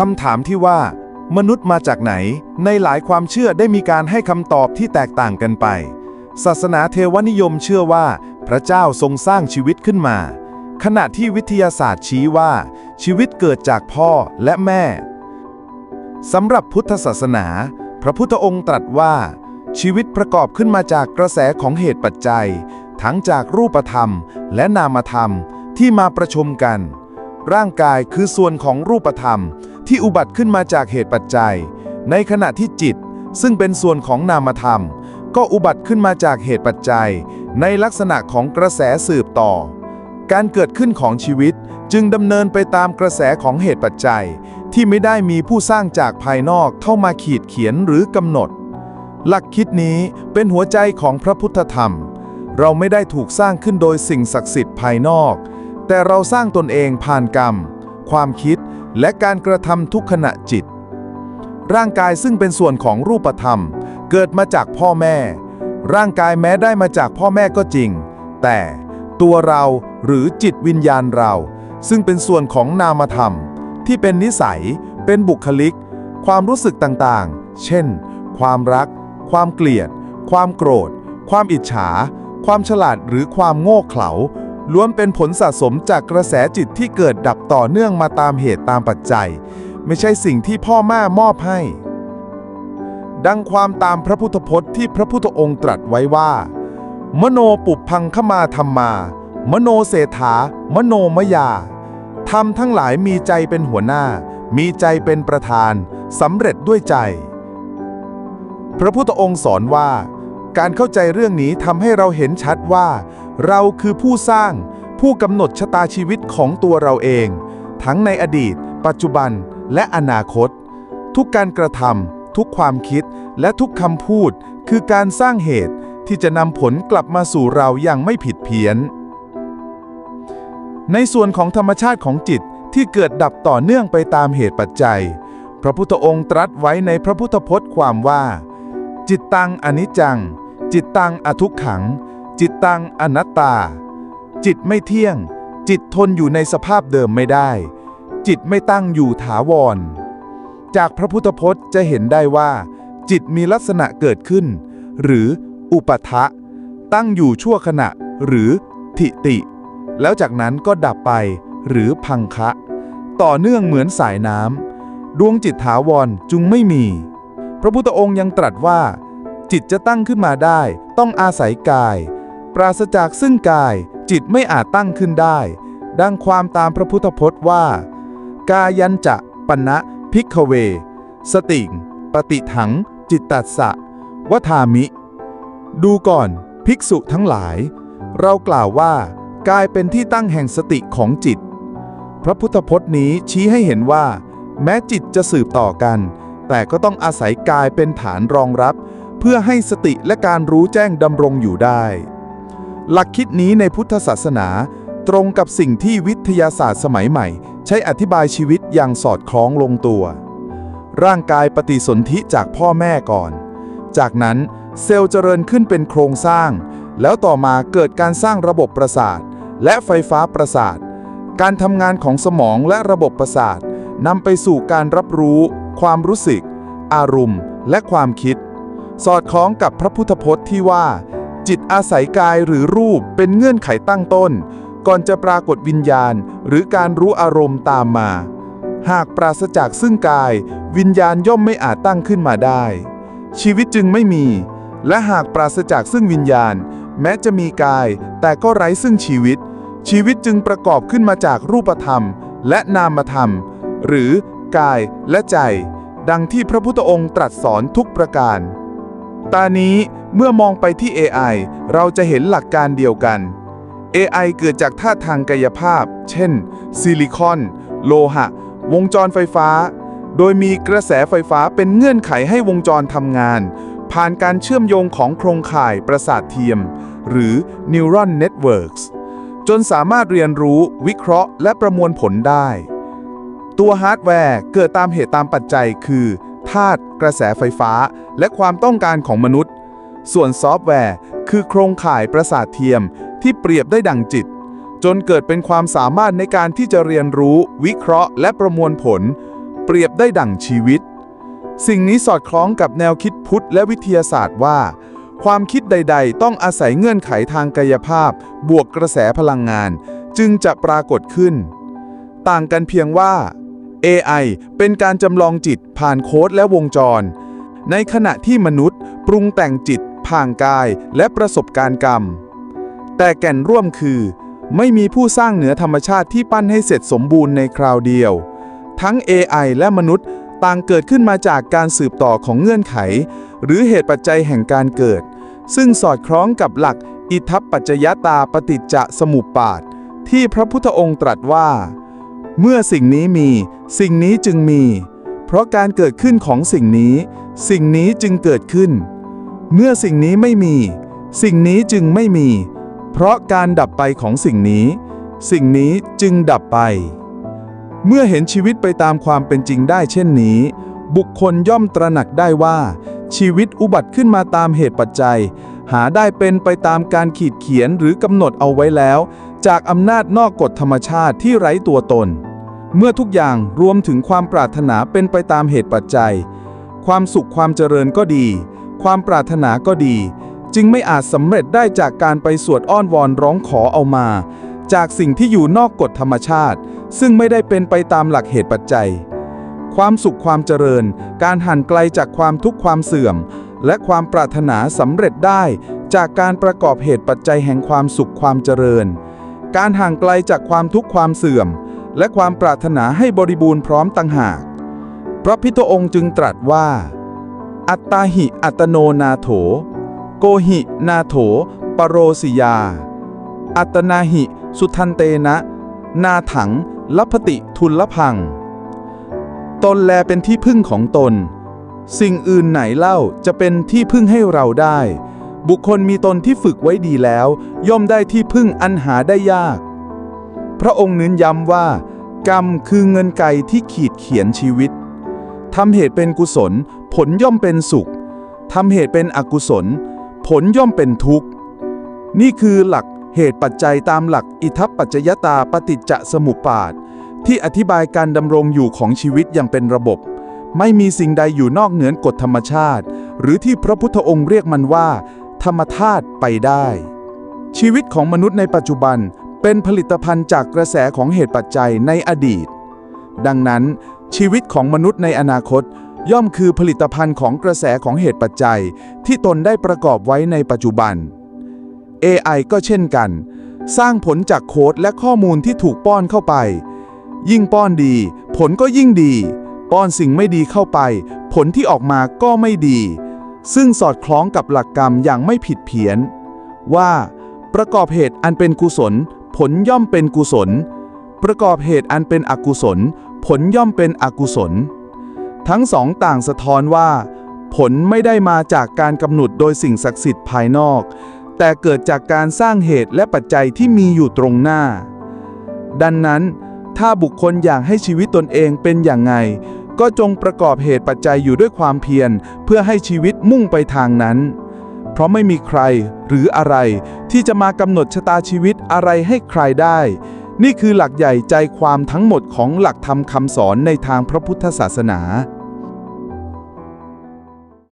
คำถามที่ว่า มนุษย์มาจากไหน ในหลายความเชื่อได้มีการให้คำตอบที่แตกต่างกันไป ศาสนาเทวนิยมเชื่อว่า พระเจ้าทรงสร้างชีวิตขึ้นมา ขณะที่วิทยาศาสตร์ชี้ว่า ชีวิตเกิดจากพ่อและแม่สำหรับพุทธศาสนา พระพุทธองค์ตรัสว่า ชีวิตประกอบขึ้นมาจากกระแสของเหตุปัจจัย ทั้งจากรูปธรรมและนามธรรมที่มาประชุมกัน ร่างกายคือส่วนของรูปธรรม ที่อุบัติขึ้นมาจากเหตุปัจจัย ในขณะที่จิต ซึ่งเป็นส่วนของนามธรรม ก็อุบัติขึ้นมาจากเหตุปัจจัย ในลักษณะของกระแสสืบต่อ การเกิดขึ้นของชีวิตจึงดำเนินไปตามกระแสของเหตุปัจจัย ที่ไม่ได้มีผู้สร้างจากภายนอกเข้ามาขีดเขียนหรือกำหนด หลักคิดนี้เป็นหัวใจของพระพุทธธรรม เราไม่ได้ถูกสร้างขึ้นโดยสิ่งศักดิ์สิทธิ์ภายนอก แต่เราสร้างตนเองผ่านกรรม ความคิด และการกระทำทุกขณะจิต ร่างกายซึ่งเป็นส่วนของรูปธรรม เกิดมาจากพ่อแม่ ร่างกายแม้ได้มาจากพ่อแม่ก็จริง แต่ตัวเราหรือจิตวิญญาณเรา ซึ่งเป็นส่วนของนามธรรม ที่เป็นนิสัย เป็นบุคลิก ความรู้สึกต่างๆ เช่น ความรัก ความเกลียด ความโกรธ ความอิจฉา ความฉลาดหรือความโง่เขลา ล้วนเป็นผลสะสมจากกระแสจิตที่เกิดดับต่อเนื่องมาตามเหตุตามปัจจัย ไม่ใช่สิ่งที่พ่อแม่มอบให้ ดังความตามพระพุทธพจน์ที่พระพุทธองค์ตรัสไว้ว่า มโนปุพังขมาธรรมา มโนเศรษฐามโนมยาธรรมทั้งหลายมีใจเป็นหัวหน้า มีใจเป็นประธานสำเร็จด้วยใจ พระพุทธองค์สอนว่า การเข้าใจเรื่องนี้ทำให้เราเห็นชัดว่า เราคือผู้สร้าง ผู้กำหนดชะตาชีวิตของตัวเราเอง ทั้งในอดีต ปัจจุบันและอนาคต ทุกการกระทำทุกความคิดและทุกคำพูด คือการสร้างเหตุที่จะนำผลกลับมาสู่เราอย่างไม่ผิดเพี้ยน ในส่วนของธรรมชาติของจิตที่เกิดดับต่อเนื่องไปตามเหตุปัจจัย พระพุทธองค์ตรัสไว้ในพระพุทธพจน์ความว่า จิตตังอนิจจัง จิตตังอทุกขัง จิตตังอนัตตา จิตไม่เที่ยง จิตทนอยู่ในสภาพเดิมไม่ได้ จิตไม่ตั้งอยู่ถาวร จากพระพุทธพจน์จะเห็นได้ว่า จิตมีลักษณะเกิดขึ้น หรืออุปทะ ตั้งอยู่ชั่วขณะ หรือทิติ แล้วจากนั้นก็ดับไป หรือพังคะ ต่อเนื่องเหมือนสายน้ำดวงจิตถาวรจุงไม่มี พระพุทธองค์ยังตรัสว่า จิตจะตั้งขึ้นมาได้ ต้องอาศัยกาย ปราศจากซึ่งกาย จิตไม่อาจตั้งขึ้นได้ ดังความตามพระพุทธพจน์ว่า กายันจะปณะพิกขเว สติงปฏิถัง จิตตัสสะวทามิ ดูก่อนภิกษุทั้งหลาย เรากล่าวว่ากายเป็นที่ตั้งแห่งสติของจิต พระพุทธพจน์นี้ชี้ให้เห็นว่า แม้จิตจะสืบต่อกัน แต่ก็ต้องอาศัยกายเป็นฐานรองรับ พื่อให้สติและการรู้แจ้งดำรงอยู่ได้ หลักคิดนี้ในพุทธศาสนา ตรงกับสิ่งที่วิทยาศาสตร์สมัยใหม่ ใช้อธิบายชีวิตอย่างสอดคล้องลงตัว ร่างกายปฏิสนธิจากพ่อแม่ก่อน จากนั้นเซลล์เจริญขึ้นเป็นโครงสร้าง แล้วต่อมาเกิดการสร้างระบบประสาท และไฟฟ้าประสาท การทำงานของสมองและระบบประสาทนำไปสู่การรับรู้ ความรู้สึก อารมณ์ และความคิด สอดคล้องกับพระพุทธพจน์ที่ว่า จิตอาศัยกายหรือรูปเป็นเงื่อนไขตั้งต้น ก่อนจะปรากฏวิญญาณ หรือการรู้อารมณ์ตามมา หากปราศจากซึ่งกาย วิญญาณย่อมไม่อาจตั้งขึ้นมาได้ ชีวิตจึงไม่มี และหากปราศจากซึ่งวิญญาณ แม้จะมีกาย แต่ก็ไร้ซึ่งชีวิต ชีวิตจึงประกอบขึ้นมาจากรูปธรรม และนามธรรม หรือกายและใจ ดังที่พระพุทธองค์ตรัสสอนทุกประการ ตานี้เมื่อมองไปที่ AI เราจะเห็นหลักการเดียวกัน AI เกิดจากธาตุทางกายภาพ เช่น ซิลิคอน โลหะ วงจรไฟฟ้า โดยมีกระแสไฟฟ้าเป็นเงื่อนไขให้วงจรทำงาน ผ่านการเชื่อมโยงของโครงข่ายประสาทเทียม หรือ Neural Networks จนสามารถเรียนรู้วิเคราะห์ และประมวลผลได้ ตัวฮาร์ดแวร์เกิดตามเหตุตามปัจจัยคือธาตุกระแสไฟฟ้า และความต้องการของมนุษย์ ส่วนซอฟต์แวร์ คือโครงข่ายประสาทเทียมที่เปรียบได้ดังจิต จนเกิดเป็นความสามารถในการที่จะเรียนรู้ วิเคราะห์ และประมวลผล เปรียบได้ดั่งชีวิต สิ่งนี้สอดคล้องกับแนวคิดพุทธและวิทยาศาสตร์ว่า ความคิดใด ๆ ต้องอาศัยเงื่อนไขทางกายภาพ บวกกระแสพลังงาน จึงจะปรากฏขึ้น ต่างกันเพียงว่า AI เป็นการจำลองจิตผ่านโค้ดและวงจร ในขณะที่มนุษย์ ปรุงแต่งจิตผ่านกายและประสบการณ์กรรม แต่แก่นร่วมคือ ไม่มีผู้สร้างเหนือธรรมชาติที่ปั้นให้เสร็จสมบูรณ์ในคราวเดียว ทั้ง AI และมนุษย์ต่างเกิดขึ้นมาจากการสืบต่อของเงื่อนไข หรือเหตุปัจจัยแห่งการเกิด ซึ่งสอดคล้องกับหลักอิทัปปัจจยตาปฏิจจสมุปบาท ที่พระพุทธองค์ตรัสว่า เมื่อสิ่งนี้มี สิ่งนี้จึงมี เพราะการเกิดขึ้นของสิ่งนี้ สิ่งนี้จึงเกิดขึ้น เมื่อสิ่งนี้ไม่มี สิ่งนี้จึงไม่มี เพราะการดับไปของสิ่งนี้ สิ่งนี้จึงดับไป เมื่อเห็นชีวิตไปตามความเป็นจริงได้เช่นนี้ บุคคลย่อมตระหนักได้ว่า ชีวิตอุบัติขึ้นมาตามเหตุปัจจัย หาได้เป็นไปตามการขีดเขียนหรือกำหนดเอาไว้แล้ว จากอำนาจนอกกฎธรรมชาติที่ไร้ตัวตน เมื่อทุกอย่างรวมถึงความปรารถนาเป็นไปตามเหตุปัจจัย ความสุขความเจริญก็ดี ความปรารถนาก็ดี จึงไม่อาจสำเร็จได้จากการไปสวดอ้อนวอนร้องขอเอามา จากสิ่งที่อยู่นอกกฎธรรมชาติ ซึ่งไม่ได้เป็นไปตามหลักเหตุปัจจัย ความสุขความเจริญ การห่างไกลจากความทุกข์ความเสื่อม และความปรารถนาสำเร็จได้จากการประกอบเหตุปัจจัยแห่งความสุขความเจริญ การห่างไกลจากความทุกข์ความเสื่อม และความปรารถนาให้บริบูรณ์พร้อมต่างหาก พระพิทองค์จึงตรัสว่า อัตตาหิอัตโนนาโถ โกหินาโถ ปโรสิยา อัตนาหิสุทันเตนะ นาถังลัพติทุลพัง ตนแลเป็นที่พึ่งของตน สิ่งอื่นไหนเล่าจะเป็นที่พึ่งให้เราได้ บุคคลมีตนที่ฝึกไว้ดีแล้ว ย่อมได้ที่พึ่งอันหาได้ยาก พระองค์เน้นย้ำว่า กรรมคือเงินไกที่ขีดเขียนชีวิต ทำเหตุเป็นกุศล ผลย่อมเป็นสุข ทำเหตุเป็นอกุศล ผลย่อมเป็นทุกข์ นี่คือหลักเหตุปัจจัยตามหลักอิทัปปัจจยตาปฏิจจสมุปบาท ที่อธิบายการดำรงอยู่ของชีวิตอย่างเป็นระบบ ไม่มีสิ่งใดอยู่นอกเหนือกฎธรรมชาติ หรือที่พระพุทธองค์เรียกมันว่า ธรรมธาตุไปได้ ชีวิตของมนุษย์ในปัจจุบันเป็นผลิตภัณฑ์จากกระแสของเหตุปัจจัยในอดีต ดังนั้น ชีวิตของมนุษย์ในอนาคต ย่อมคือผลิตภัณฑ์ของกระแสของเหตุปัจจัย ที่ตนได้ประกอบไว้ในปัจจุบัน AI ก็เช่นกัน สร้างผลจากโค้ดและข้อมูลที่ถูกป้อนเข้าไป ยิ่งป้อนดี ผลก็ยิ่งดี ป้อนสิ่งไม่ดีเข้าไป ผลที่ออกมาก็ไม่ดี ซึ่งสอดคล้องกับหลักกรรมอย่างไม่ผิดเพี้ยน ว่า ประกอบเหตุอันเป็นกุศล ผลย่อมเป็นกุศล ประกอบเหตุอันเป็นอกุศล ผลย่อมเป็นอกุศล ทั้งสองต่างสะท้อนว่า ผลไม่ได้มาจากการกำหนดโดยสิ่งศักดิ์สิทธิ์ภายนอก แต่เกิดจากการสร้างเหตุและปัจจัยที่มีอยู่ตรงหน้า ดังนั้น ถ้าบุคคลอยากให้ชีวิตตนเองเป็นอย่างไง ก็จงประกอบเหตุปัจจัยอยู่ด้วยความเพียรเพื่อให้ชีวิตมุ่งไปทางนั้นเพราะไม่มีใครหรืออะไรที่จะมากำหนดชะตาชีวิตอะไรให้ใครได้ นี่คือหลักใหญ่ใจความทั้งหมดของหลักธรรมคำสอนในทางพระพุทธศาสนา